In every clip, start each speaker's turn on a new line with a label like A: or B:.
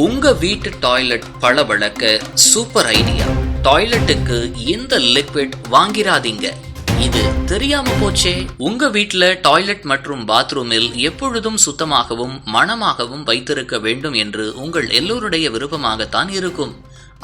A: உங்க வீட்டு டாய்லெட் பளபளக்க சூப்பர் ஐடியா டாய்லெட்டுக்கு எந்த லிக்விட் வாங்கிராதீங்க. இது தெரியாம போச்சே. உங்க வீட்டுல டாய்லெட் மற்றும் பாத்ரூமில் எப்பொழுதும் சுத்தமாகவும் மணமாகவும் வைத்திருக்க வேண்டும் என்று உங்கள் எல்லோருடைய விருப்பமாகத்தான் இருக்கும்.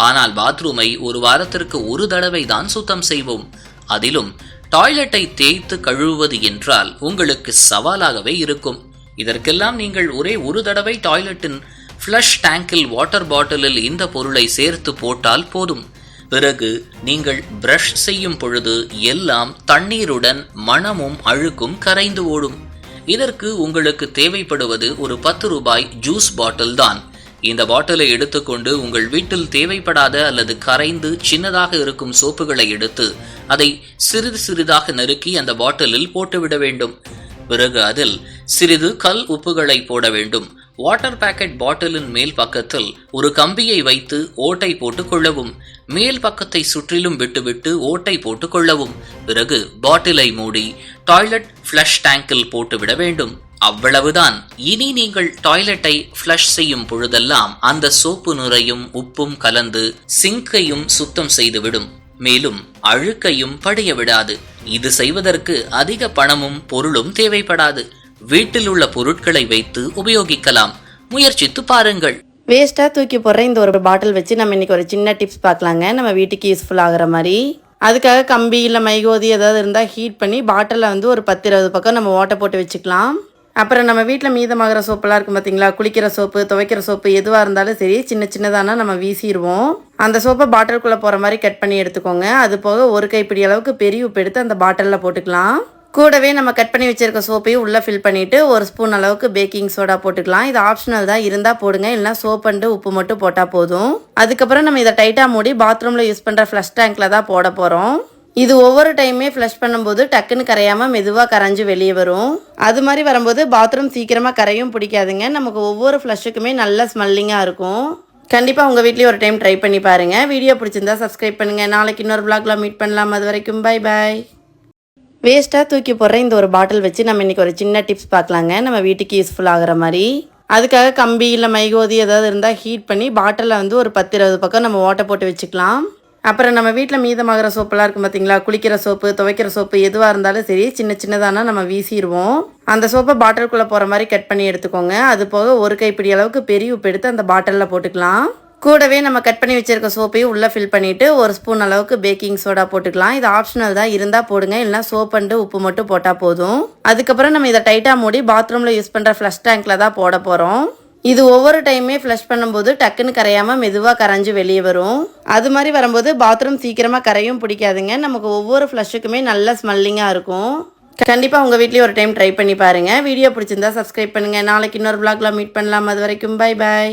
A: ஆனால் பாத்ரூமை ஒரு வாரத்திற்கு ஒரு தடவை தான் சுத்தம் செய்வோம். அதிலும் டாய்லெட்டை தேய்த்து கழுவுவது என்றால் உங்களுக்கு சவாலாகவே இருக்கும். இதற்கெல்லாம் நீங்கள் ஒரே ஒரு தடவை டாய்லெட்டின் ஃப்ளஷ் டேங்கில் வாட்டர் பாட்டிலில் இந்த பொருளை சேர்த்து போட்டால் போதும். பிறகு நீங்கள் பிரஷ் செய்யும் பொழுது எல்லாம் தண்ணீருடன் மணமும் அழுக்கும் கரைந்து ஓடும். இதற்கு உங்களுக்கு தேவைப்படுவது ஒரு பத்து ரூபாய் ஜூஸ் பாட்டில் தான். இந்த பாட்டிலை எடுத்துக்கொண்டு உங்கள் வீட்டில் தேவைப்படாத அல்லது கரைந்து சின்னதாக இருக்கும் சோப்புகளை எடுத்து அதை சிறிது சிறிதாக நறுக்கி அந்த பாட்டிலில் போட்டுவிட வேண்டும். பிறகு அதில் சிறிது கல் உப்புகளை போட வேண்டும். வாட்டர் பாக்கெட் பாட்டிலின் மேல் பக்கத்தில் ஒரு கம்பியை வைத்து ஓட்டை போட்டு கொள்ளவும் மேல் பக்கத்தை சுற்றிலும் விட்டுவிட்டு ஓட்டை போட்டு கொள்ளவும். பிறகு பாட்டிலை மூடி டாய்லெட் ஃப்ளஷ் டேங்கில் போட்டுவிட வேண்டும். அவ்வளவுதான். இனி நீங்கள் டாய்லெட்டை ஃப்ளஷ் செய்யும் பொழுதெல்லாம் அந்த சோப்பு நுரையும் உப்பும் கலந்து சிங்கையும் சுத்தம் செய்துவிடும். மேலும் அழுக்கையும் படைய விடாது. இது செய்வதற்கு அதிக பணமும் பொருளும் தேவைப்படாது. வீட்டில் உள்ள பொருட்களை வைத்து உபயோகிக்கலாம். முயற்சித்து பாருங்கள்.
B: வேஸ்ட்டாக தூக்கி போடுற இந்த ஒரு பாட்டில் வச்சு நம்ம இன்னைக்கு ஒரு சின்ன டிப்ஸ் பார்க்கலாங்க. நம்ம வீட்டுக்கு யூஸ்ஃபுல் ஆகிற மாதிரி. அதுக்காக கம்பி இல்லை மைகோதி ஏதாவது இருந்தால் ஹீட் பண்ணி பாட்டிலில் வந்து ஒரு பத்து இருபது பக்கம் நம்ம ஓட்டை போட்டு வச்சுக்கலாம். அப்புறம் நம்ம வீட்டில் மீதமாகிற சோப்பெல்லாம் இருக்கும் பார்த்தீங்களா குளிக்கிற சோப்பு துவைக்கிற சோப்பு எதுவாக இருந்தாலும் சரி சின்ன சின்னதானா நம்ம வீசிடுவோம். அந்த சோப்பை பாட்டிலுக்குள்ளே போகிற மாதிரி கட் பண்ணி எடுத்துக்கோங்க. அது போக ஒரு கைப்பிடி அளவுக்கு பெரிய உப்பு எடுத்து அந்த பாட்டிலில் போட்டுக்கலாம். கூடவே நம்ம கட் பண்ணி வச்சிருக்க சோப்பையும் உள்ளே ஃபில் பண்ணிவிட்டு ஒரு ஸ்பூன் அளவுக்கு பேக்கிங் சோடா போட்டுக்கலாம். இது ஆப்ஷனல் தான். இருந்தால் போடுங்க. இல்லைனா சோப் அண்டு உப்பு மட்டும் போட்டால் போதும். அதுக்கப்புறம் நம்ம இதை டைட்டாக மூடி பாத்ரூமில் யூஸ் பண்ணுற ஃப்ளஷ் டேங்க்கில் தான் போட போகிறோம் இது ஒவ்வொரு டைமே ஃப்ளஷ் பண்ணும்போது டக்குன்னு கரையாமல் மெதுவாக கரைஞ்சு வெளியே வரும். அது மாதிரி வரும்போது பாத்ரூம் சீக்கிரமாக கரையும் பிடிக்காதுங்க. நமக்கு ஒவ்வொரு ஃப்ளஷுக்குமே நல்ல ஸ்மெல்லிங்காக இருக்கும். கண்டிப்பாக உங்கள் வீட்லேயும் ஒரு டைம் ட்ரை பண்ணி பாருங்கள் வீடியோ பிடிச்சிருந்தா சப்ஸ்கிரைப் பண்ணுங்கள் நாளைக்கு இன்னொரு vlogல மீட் பண்ணலாம். அது வரைக்கும் பை பாய் வேஸ்ட்டாக தூக்கி போடுற இந்த ஒரு பாட்டில் வச்சு நம்ம இன்றைக்கி ஒரு சின்ன டிப்ஸ் பார்க்கலாங்க. நம்ம வீட்டுக்கு யூஸ்ஃபுல் ஆகிற மாதிரி. அதுக்காக கம்பி இல்லை மைகோதி ஏதாவது இருந்தால் ஹீட் பண்ணி பாட்டிலில் வந்து ஒரு பத்து இருபது பக்கம் நம்ம ஓட்டை போட்டு வச்சுக்கலாம். அப்புறம் நம்ம வீட்டில் மீதமாகிற சோப்பெல்லாம் இருக்கும் பார்த்தீங்களா குளிக்கிற சோப்பு துவைக்கிற சோப்பு எதுவாக இருந்தாலும் சரி சின்ன சின்னதானா நம்ம வீசிடுவோம். அந்த சோப்பை பாட்டிலுக்குள்ளே போகிற மாதிரி கட் பண்ணி எடுத்துக்கோங்க. அது போக ஒரு கைப்பிடி அளவுக்கு பெரிய உப்பு எடுத்து அந்த பாட்டிலில் போட்டுக்கலாம். கூடவே நம்ம கட் பண்ணி வச்சிருக்க சோப்பையும் உள்ளே ஃபில் பண்ணிவிட்டு ஒரு ஸ்பூன் அளவுக்கு பேக்கிங் சோடா போட்டுக்கலாம். இது ஆப்ஷனல் தான். இருந்தால் போடுங்க. இல்லைனா சோப் அண்டு உப்பு மட்டும் போட்டால் போதும். அதுக்கப்புறம் நம்ம இதை டைட்டாக மூடி பாத்ரூமில் யூஸ் பண்ணுற ஃப்ளஷ் டேங்க்கில் தான் போட போகிறோம் இது ஒவ்வொரு டைமே ஃப்ளஷ் பண்ணும்போது டக்குன்னு கரையாமல் மெதுவாக கரைஞ்சு வெளியே வரும். அது மாதிரி வரும்போது பாத்ரூம் சீக்கிரமாக கரையும் பிடிக்காதுங்க. நமக்கு ஒவ்வொரு ஃப்ளஷுக்குமே நல்ல ஸ்மெல்லிங்காக இருக்கும். கண்டிப்பாக உங்கள் வீட்லேயும் ஒரு டைம் ட்ரை பண்ணி பாருங்கள் வீடியோ பிடிச்சிருந்தா சப்ஸ்கிரைப் பண்ணுங்கள் நாளைக்கு இன்னொரு vlogல மீட் பண்ணலாம். அது வரைக்கும் பை பாய்